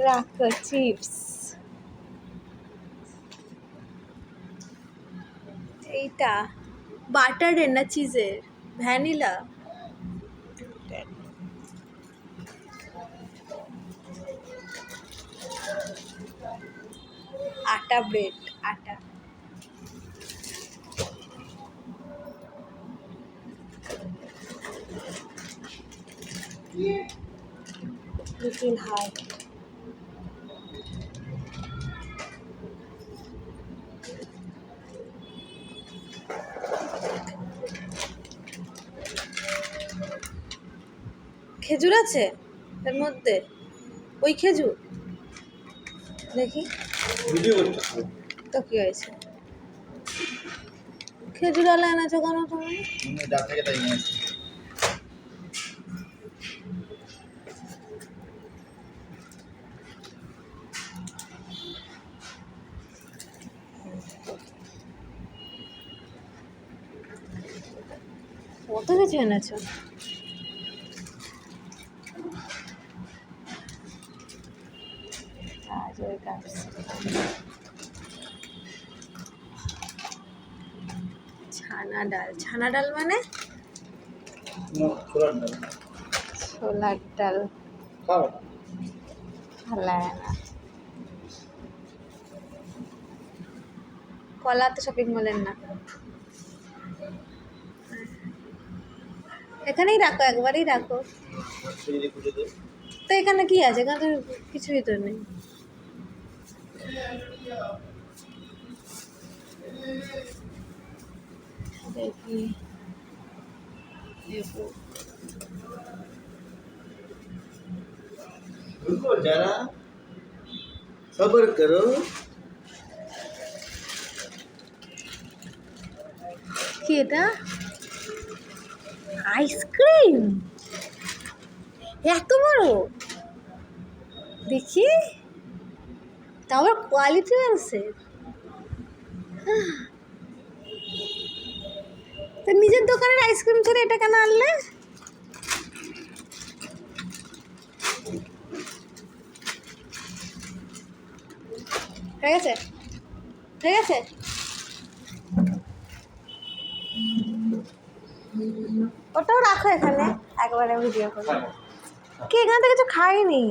রাখো চিপস এইটা বাটারের না চিজের ভ্যানিলা আটা ব্রেড আটা লিটিল হার্ট খেজুর আছে এর মধ্যে? ওই খেজুর? দেখি। তো কি হয়েছে? খেজুর আলা এনেছো কেন তুমি? কত কিছু এনেছো? ছানা ডাল। ছানা ডাল মানে? ছোলার ডাল। ভালো লাগে না। কলা তো শপিং মলের না? এখানেই রাখো একবারেই রাখো যদি খুঁজে দে তো এখানে কি আছে এখানে তো কিছুই তো নেই দেখি দেখো रुको जरा सब्र करो কি এটা আইসক্রিম এত বড়? দেখি। তা আবার কোয়ালিটি আছে। তা নিজের দোকানের আইসক্রিম ছেড়ে এটা কেন আনলে? হয়ে গেছে? হয়ে গেছে? ওটাও রাখো এখানে একবারে ভিডিও করে। কি এখান থেকে কিছু খাইনি।